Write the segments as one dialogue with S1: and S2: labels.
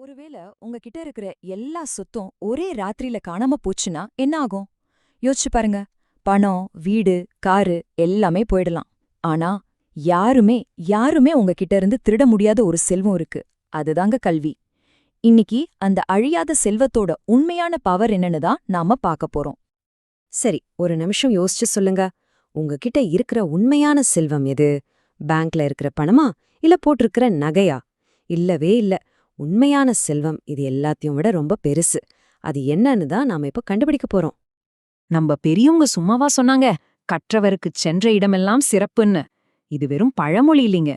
S1: ஒருவேளை உங்ககிட்ட இருக்கிற எல்லா சொத்தும் ஒரே ராத்திரியில காணாம போச்சுன்னா என்ன ஆகும்? யோசிச்சு பாருங்க. பணம் வீடு காரு எல்லாமே போயிடலாம். ஆனா யாருமே யாருமே உங்ககிட்ட இருந்து திருட முடியாத ஒரு செல்வம் இருக்கு. அதுதாங்க கல்வி. இன்னிக்கு அந்த அழியாத செல்வத்தோட உண்மையான பவர் என்னன்னு தான் நாம பார்க்க போறோம்.
S2: சரி ஒரு நிமிஷம் யோசிச்சு சொல்லுங்க. உங்ககிட்ட இருக்கிற உண்மையான செல்வம் எது? பேங்க்ல இருக்கிற பணமா? இல்ல போட்டிருக்கிற நகையா? இல்லவே இல்ல. உண்மையான செல்வம் இது எல்லாத்தையும் விட ரொம்ப பெருசு. அது என்னன்னு தான் நாம இப்ப கண்டுபிடிக்க போறோம்.
S3: நம்ம பெரியவங்க சும்மாவா சொன்னாங்க கற்றவருக்கு சென்ற இடமெல்லாம் சிறப்புன்னு. இது வெறும் பழமொழி இல்லைங்க.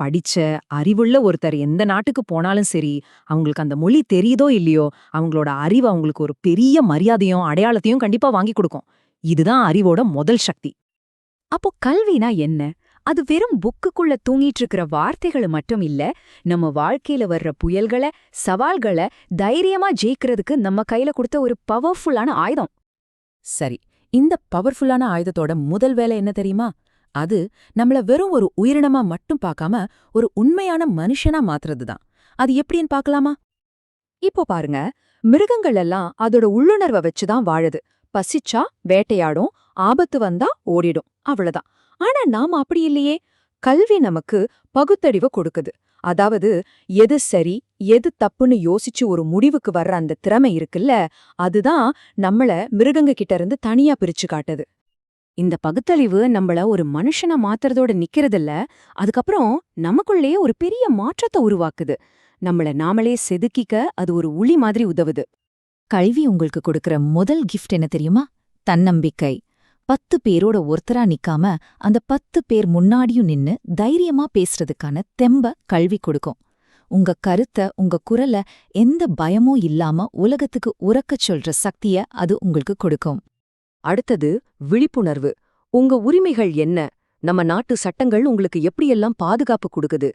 S3: படிச்ச அறிவுள்ள ஒருத்தர் எந்த நாட்டுக்கு போனாலும் சரி அவங்களுக்கு அந்த மொழி தெரியுதோ இல்லையோ அவங்களோட அறிவு அவங்களுக்கு ஒரு பெரிய மரியாதையும் அடையாளத்தையும் கண்டிப்பா வாங்கி கொடுக்கும். இதுதான் அறிவோட முதல் சக்தி.
S1: அப்போ கல்வினா என்ன? அது வெறும் புக்குக்குள்ள தூங்கிட்டு இருக்கிற வார்த்தைகள் மட்டும் இல்ல நம்ம வாழ்க்கையில வர்ற புயல்களை சவால்களை தைரியமா ஜெயிக்கிறதுக்கு நம்ம கையில கொடுத்த ஒரு பவர்ஃபுல்லான ஆயுதம்.
S4: சரி இந்த பவர்ஃபுல்லான ஆயுதத்தோட முதல் வேலை என்ன தெரியுமா? அது நம்மள வெறும் ஒரு உயிரினமா மட்டும் பார்க்காம ஒரு உண்மையான மனுஷனா மாத்துறதுதான். அது எப்படின்னு பார்க்கலாமா?
S1: இப்போ பாருங்க மிருகங்கள் எல்லாம் அதோட உள்ளுணர்வை வச்சுதான் வாழுது. பசிச்சா வேட்டையாடும் ஆபத்து வந்தா ஓடிடும். அவ்வளவுதான். ஆனா நாம அப்படி இல்லையே. கல்வி நமக்கு பகுத்தறிவு கொடுக்குது. அதாவது எது சரி எது தப்புன்னு யோசிச்சு ஒரு முடிவுக்கு வர்ற அந்த திறமை இருக்குல்ல அதுதான் நம்மள மிருகங்க கிட்ட இருந்து தனியா பிரிச்சு காட்டுது.
S2: இந்த பகுத்தறிவு நம்மள ஒரு மனுஷனை மாத்துறதோட நிக்கிறதில்ல அதுக்கப்புறம் நமக்குள்ளேயே ஒரு பெரிய மாற்றத்தை உருவாக்குது. நம்மள நாமளே செதுக்கிக்க அது ஒரு உளி மாதிரி உதவுது.
S4: கல்வி உங்களுக்கு கொடுக்கிற முதல் கிஃப்ட் என்ன தெரியுமா? தன்னம்பிக்கை. பத்து பேரோட ஒருத்தரா நிக்காம அந்த பத்து பேர் முன்னாடியும் நின்னு தைரியமா பேசுறதுக்கான தெம்ப கல்வி கொடுக்கும். உங்க கருத்த உங்க குரல எந்த பயமும் இல்லாம உலகத்துக்கு உறக்கச் சொல்ற சக்திய அது உங்களுக்கு கொடுக்கும்.
S2: அடுத்தது விழிப்புணர்வு. உங்க உரிமைகள் என்ன? நம்ம நாட்டு சட்டங்கள் உங்களுக்கு எப்படியெல்லாம் பாதுகாப்பு கொடுக்குது?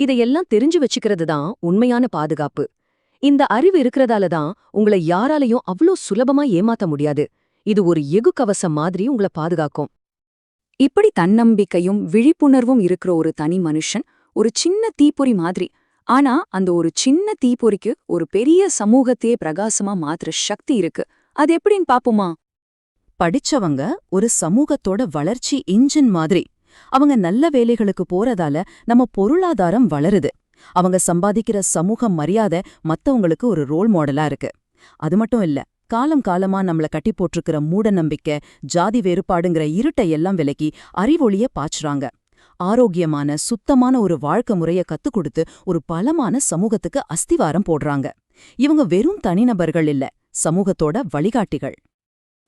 S2: இதையெல்லாம் தெரிஞ்சு வச்சுக்கிறது தான் உண்மையான பாதுகாப்பு. இந்த அறிவு இருக்கிறதால தான் உங்களை யாராலையும் அவ்ளோ சுலபமா ஏமாத்த முடியாது. இது ஒரு எகு கவசம் மாதிரி உங்களை பாதுகாக்கும். இப்படி தன்னம்பிக்கையும் விழிப்புணர்வும் இருக்கிற ஒரு தனி மனுஷன் ஒரு சின்ன தீப்பொறி மாதிரி. ஆனா அந்த ஒரு சின்ன தீப்பொறிக்கு ஒரு பெரிய சமூகத்தையே பிரகாசமா மாத்துற சக்தி இருக்கு. அது எப்படின்னு பாப்போமா?
S4: படிச்சவங்க ஒரு சமூகத்தோட வளர்ச்சி இன்ஜின் மாதிரி. அவங்க நல்ல வேலைகளுக்கு போறதால நம்ம பொருளாதாரம் வளருது. அவங்க சம்பாதிக்கிற சமூக மரியாதை மத்தவங்களுக்கு ஒரு ரோல் மாடலா இருக்கு. அது மட்டும் இல்ல காலம் காலமா நம்மள கட்டி போட்டிருக்கிற மூட நம்பிக்கை ஜாதி வேறுபாடுங்கிற இருட்டை எல்லாம் விலக்கி அறிவொளிய பாய்ச்சுறாங்க. ஆரோக்கியமான சுத்தமான ஒரு வாழ்க்கை முறைய கத்துக் கொடுத்து ஒரு பலமான சமூகத்துக்கு அஸ்திவாரம் போடுறாங்க. இவங்க வெறும் தனிநபர்கள் இல்ல சமூகத்தோட வழிகாட்டிகள்.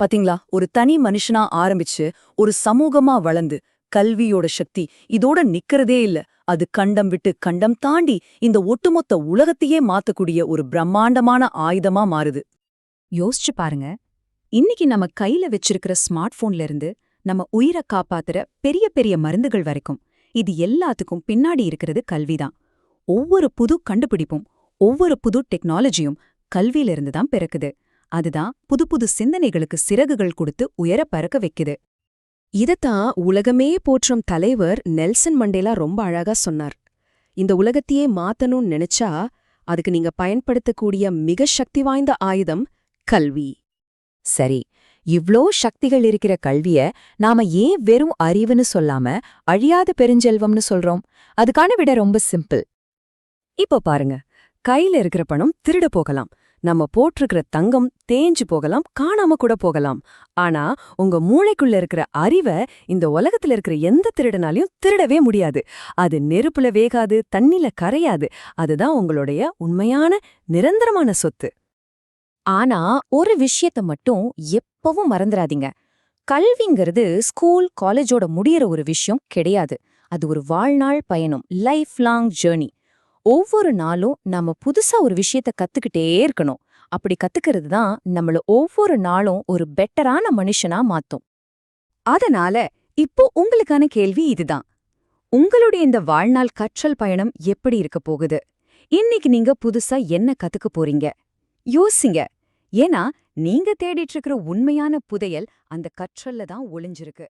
S2: பாத்தீங்களா? ஒரு தனி மனுஷனா ஆரம்பிச்சு ஒரு சமூகமா வளர்ந்து கல்வியோட சக்தி இதோட நிக்கிறதே இல்ல. அது கண்டம் விட்டு கண்டம் தாண்டி இந்த ஒட்டுமொத்த உலகத்தையே மாத்தக்கூடிய ஒரு பிரம்மாண்டமான ஆயுதமா மாறுது.
S1: யோசிச்சு பாருங்க. இன்னைக்கு நம்ம கையில வச்சிருக்கிற ஸ்மார்ட் போன்ல இருந்து நம்ம உயிரை காப்பாத்துற பெரிய பெரிய மருந்துகள் வரைக்கும் இது எல்லாத்துக்கும் பின்னாடி இருக்கிறது கல்விதான். ஒவ்வொரு புது கண்டுபிடிப்பும் ஒவ்வொரு புது டெக்னாலஜியும் கல்வியிலிருந்து தான் பிறக்குது. அதுதான் புது புது சிந்தனைகளுக்கு சிறகுகள் கொடுத்து உயர பறக்க வைக்குது.
S2: இதத்தான் உலகமே போற்றும் தலைவர் நெல்சன் மண்டேலா ரொம்ப அழகா சொன்னார். இந்த உலகத்தையே மாத்தணும்னு நினைச்சா அதுக்கு நீங்க பயன்படுத்தக்கூடிய மிக சக்தி வாய்ந்த ஆயுதம் கல்வி.
S1: சரி இவ்ளோ சக்திகள் இருக்கிற கல்விய நாம ஏன் வெறும் அறிவுன்னு சொல்லாம அழியாத பெருஞ்செல்வம்னு சொல்றோம்? அதுக்கான விட ரொம்ப சிம்பிள்.
S2: இப்போ பாருங்க கையில இருக்கிற பணம் திருட போகலாம். நம்ம போட்டிருக்கிற தங்கம் தேஞ்சு போகலாம் காணாம கூட போகலாம். ஆனா உங்க மூளைக்குள்ள இருக்கிற அறிவை இந்த உலகத்துல இருக்கிற எந்த திருடனாலையும் திருடவே முடியாது. அது நெருப்புல வேகாது தண்ணில கரையாது. அதுதான் உங்களுடைய உண்மையான நிரந்தரமான சொத்து.
S1: ஆனா ஒரு விஷயத்த மட்டும் எப்பவும் மறந்துடாதீங்க கல்விங்கிறது ஸ்கூல் காலேஜோட முடியற ஒரு விஷயம் கிடையாது. அது ஒரு வாழ்நாள் பயணம் லைஃப் லாங் ஜேர்னி ஒவ்வொரு நாளும் நம்ம புதுசா ஒரு விஷயத்த கத்துக்கிட்டே இருக்கணும். அப்படி கத்துக்கிறது தான் நம்மள ஒவ்வொரு நாளும் ஒரு பெட்டரான மனுஷனா மாத்தும். அதனால இப்போ உங்களுக்கான கேள்வி இதுதான். உங்களுடைய இந்த வாழ்நாள் கற்றல் பயணம் எப்படி இருக்க போகுது? இன்னைக்கு நீங்க புதுசா என்ன கத்துக்க போறீங்க? யோசிங்க. ஏன்னா நீங்க தேடிட்டு இருக்கிற உண்மையான புதையல் அந்த கற்றல்ல தான் ஒளிஞ்சிருக்கு.